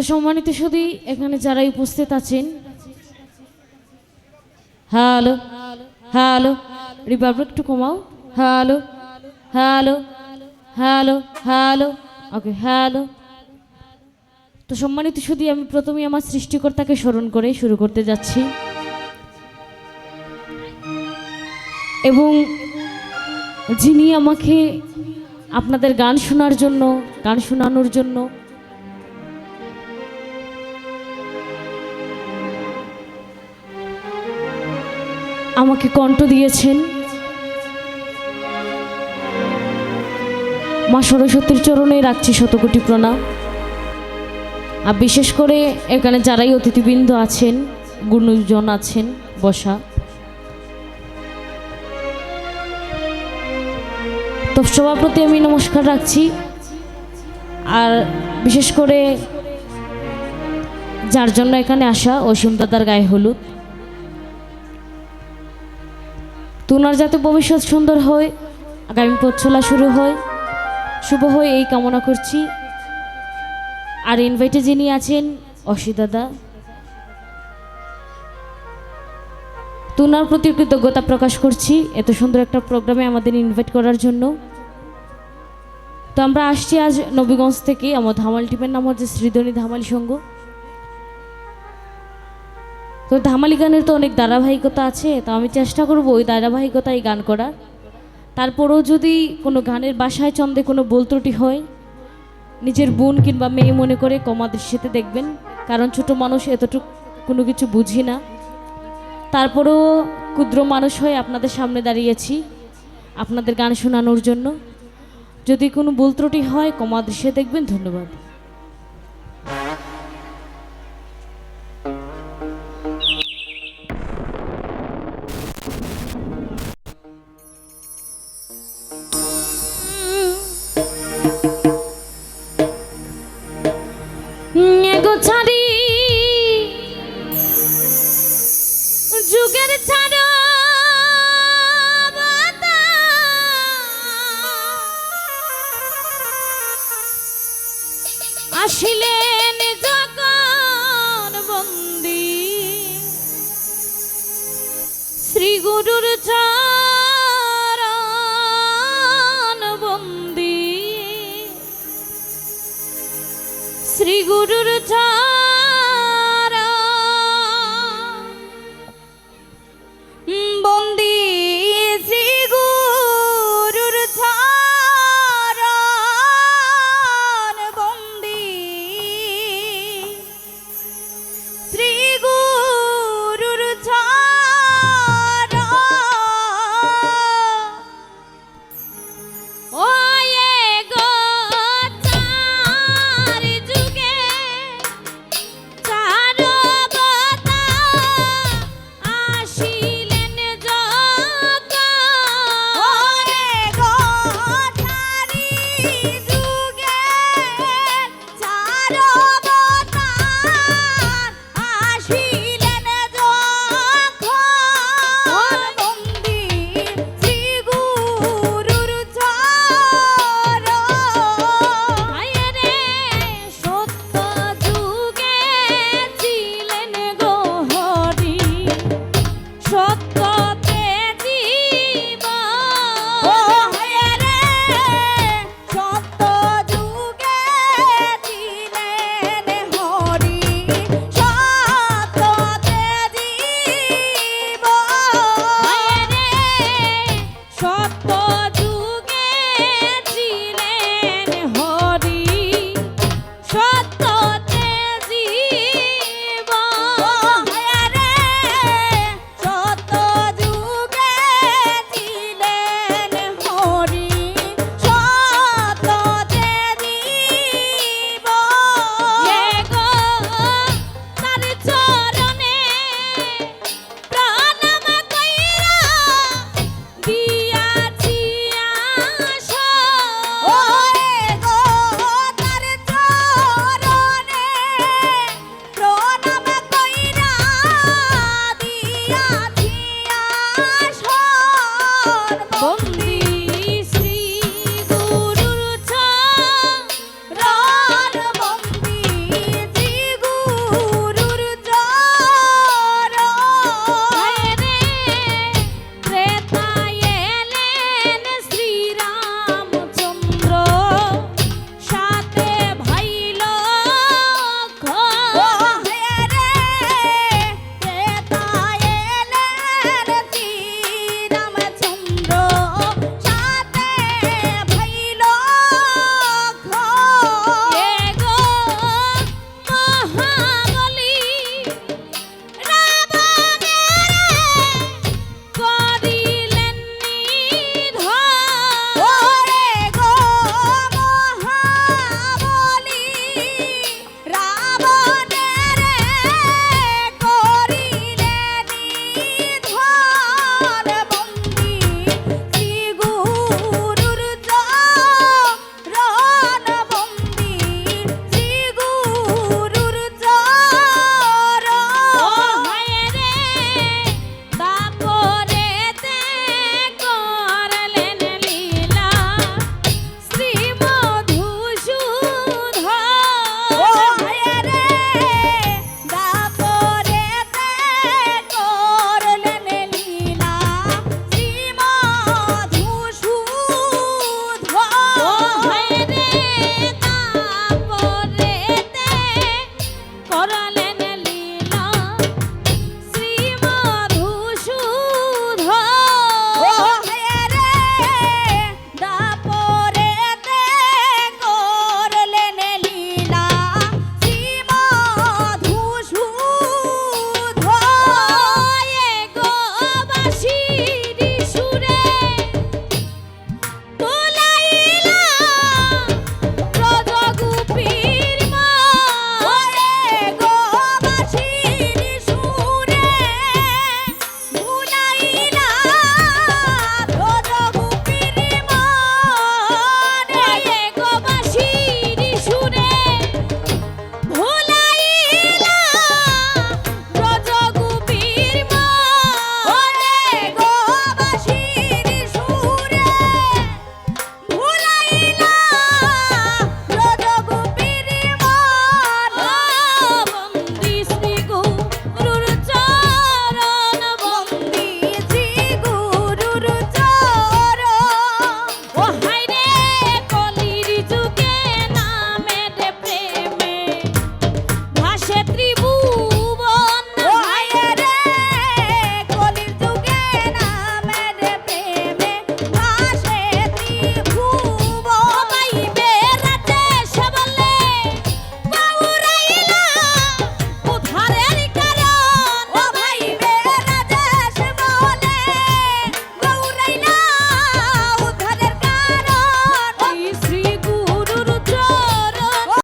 তো সম্মানিত শুধু এখানে যারা উপস্থিত আছেন হ্যালো হ্যালো রিপাবলিক একটু কমাও hello hello hello hello okay hello তো সম্মানিত শুধু আমি প্রথমে আমার সৃষ্টিকর্তাকে স্মরণ করে শুরু করতে যাচ্ছি। এবং যিনি আমাকে আপনাদের গান শোনার জন্য, গান শোনানোর জন্য আমাকে কণ্ঠ দিয়েছেন। মা সরস্বতীর চরণে রাখছি শতকোটি প্রণাম। আর বিশেষ করে এখানে যারাই অতিথিবৃন্দ আছেন, গুণজন আছেন, বসা। তো প্রতি আমি নমস্কার রাখছি। আর বিশেষ করে যার জন্য এখানে আসা, অসীম দাদার গায়ে হলুদ। তুনার যাতে ভবিষ্যৎ সুন্দর হয়, আগামী পথ চলা শুরু হয়। শুভ হয় এই কামনা করছি। আর ইনভাইটে যিনি আছেন, অসি দাদা। তুনার প্রতি কৃতজ্ঞতা প্রকাশ করছি এত সুন্দর একটা প্রোগ্রামে আমাদের ইনভাইট করার জন্য। তো আমরা আসছি আজ নবীগঞ্জ থেকে, আমার ধামাল টিমের নাম হচ্ছে শ্রীধনী ধামালি সঙ্গ তো ধামালি গানের তো অনেক ধারাবাহিকতা আছে, তো আমি চেষ্টা করব ওই ধারাবাহিকতায় গান করার। তারপরেও যদি কোনো গানের বাসায় চন্দে কোনো বল ত্রুটি হয়, নিজের বোন কিংবা মেয়ে মনে করে কমা দৃশ্যতে দেখবেন, কারণ ছোট মানুষ এতটুকু কোনো কিছু বুঝি না। তারপরেও ক্ষুদ্র মানুষ হয়ে আপনাদের সামনে দাঁড়িয়েছি, আপনাদের গান শোনানোর জন্য। যদি কোনো ভুল ত্রুটি হয়, কমা দৃশ্যে দেখবেন, ধন্যবাদ। যুগের ছাড়ো আসিলেন জগন বন্দি। শ্রী গুরুর চরণ বন্দি। শ্রী গুরুর চরণ Bon.